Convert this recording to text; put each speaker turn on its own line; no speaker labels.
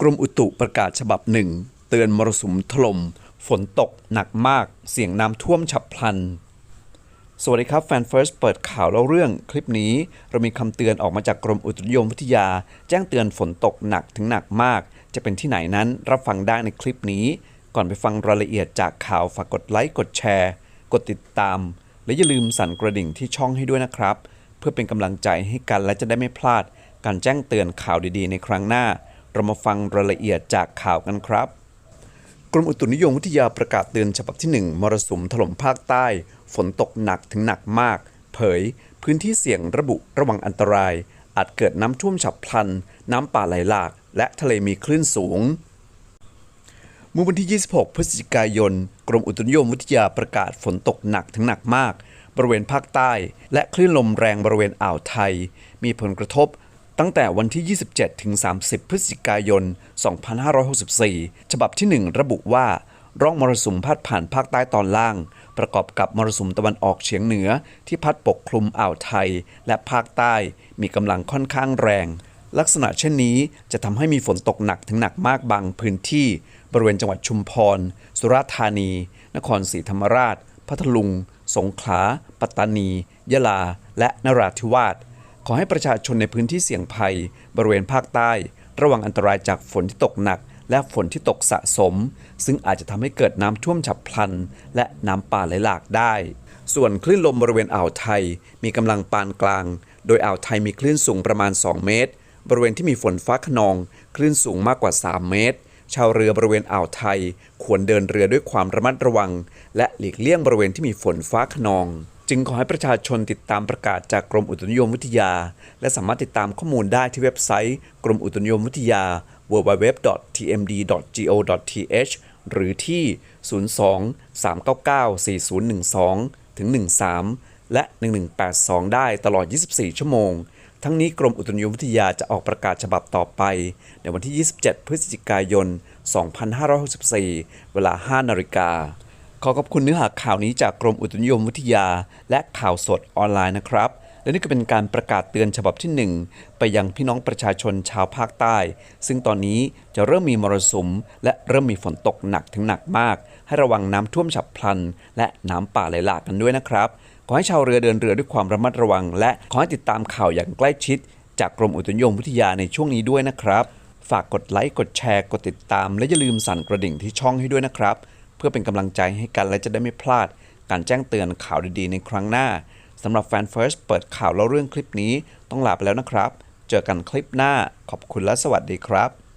กรมอุตุประกาศฉบับหนึ่ง เตือนมรสุมถล่มฝนตกหนักมากเสี่ยงน้ำท่วมฉับพลัน สวัสดีครับแฟนเฟิร์สเปิดข่าวเล่าเรื่องคลิปนี้ เรามีคำเตือนออกมาจากกรมอุตุนิยมวิทยา แจ้งเตือนฝนตกหนักถึงหนักมาก จะเป็นที่ไหนนั้นรับฟังได้ในคลิปนี้ ก่อนไปฟังรายละเอียดจากข่าวฝากกดไลค์กดแชร์ กดติดตาม และอย่าลืมสั่นกระดิ่งที่ช่องให้ด้วยนะครับ เพื่อเป็นกำลังใจให้กันและจะได้ไม่พลาด การแจ้งเตือนข่าวดีๆ ในครั้งหน้า เรามาฟังรายละเอียดจากข่าวกันครับ กรมอุตุนิยมวิทยาประกาศเตือนฉบับที่ 1 มรสุมถล่มภาคใต้ ฝนตกหนักถึงหนักมาก เผย พื้นที่เสี่ยงระบุระวังอันตราย อาจเกิดน้ำท่วมฉับพลัน น้ำป่าไหลหลาก และทะเลมีคลื่นสูงเมื่อวันที่ 26 พฤศจิกายน กรมอุตุนิยมวิทยาประกาศฝนตกหนักถึงหนักมาก บริเวณภาคใต้ และคลื่นลมแรงบริเวณอ่าวไทย มีผลกระทบ ตั้งแต่วันที่ 27 ถึง 30 พฤศจิกายน 2564 ฉบับที่ 1 ระบุว่า ร่องมรสุมพัดผ่านภาคใต้ตอนล่าง ประกอบกับมรสุมตะวันออกเฉียงเหนือที่พัดปกคลุมอ่าวไทย และภาคใต้มีกำลังค่อนข้างแรง ลักษณะเช่นนี้จะทำให้มีฝนตกหนักถึงหนักมากบางพื้นที่ บริเวณจังหวัดชุมพร สุราษฎร์ธานี นครศรีธรรมราช พัทลุง สงขลา ปัตตานี ยะลา และนราธิวาส ขอให้ประชาชนในพื้นที่เสี่ยงภัย บริเวณภาคใต้ ระวังอันตรายจากฝนที่ตกหนัก และฝนที่ตกสะสม ซึ่งอาจจะทำให้เกิดน้ำท่วมฉับพลัน และน้ำป่าไหลหลากได้ ส่วนคลื่นลมบริเวณอ่าวไทย มีกำลังปานกลาง โดยอ่าวไทยมีคลื่นสูงประมาณ 2 เมตร บริเวณที่มีฝนฟ้าขนอง คลื่นสูงมากกว่า 3 เมตรชาวเรือบริเวณอ่าวไทย ควรเดินเรือด้วยความระมัดระวัง และหลีกเลี่ยงบริเวณที่มีฝนฟ้าขนอง จึงขอให้ประชาชนติดตามประกาศจากกรมอุตุนิยมวิทยา และสามารถติดตามข้อมูลได้ที่เว็บไซต์ กรมอุตุนิยมวิทยา www.tmd.go.th หรือที่ 02-399-4012 ถึง 13 และ 1182 ได้ตลอด 24 ชั่วโมง ทั้งนี้กรมอุตุนิยมวิทยาจะออกประกาศฉบับต่อไป ในวันที่ 27 พฤศจิกายน 2564 เวลา 5 นาฬิกา ขอขอบคุณเนื้อหาข่าวนี้จากกรมอุตุนิยมวิทยา และข่าวสดออนไลน์นะครับ และนี่ก็เป็นการประกาศเตือนฉบับที่ 1 ไปยังพี่น้องประชาชนชาวภาคใต้ ซึ่งตอนนี้จะเริ่มมีมรสุม และเริ่มมีฝนตกหนักถึงหนักมาก ให้ระวังน้ำท่วมฉับพลัน และน้ำป่าไหลหลากกันด้วยนะครับ ขอให้ชาวเรือเดินเรือด้วยความระมัดระวัง และขอให้ติดตามข่าวอย่างใกล้ชิด จากกรมอุตุนิยมวิทยาในช่วงนี้ด้วยนะครับ ฝากกดไลค์กดแชร์กดติดตาม และอย่าลืมสั่นกระดิ่งที่ช่องให้ด้วยนะครับ เพื่อเป็นกำลังใจให้กันและจะได้ไม่พลาด การแจ้งเตือนข่าวดีๆ ในครั้งหน้าสำหรับแฟนเฟิร์สเปิดข่าวเล่าเรื่องคลิปนี้ต้องลาไปแล้วนะครับ เจอกันคลิปหน้าขอบคุณและสวัสดีครับ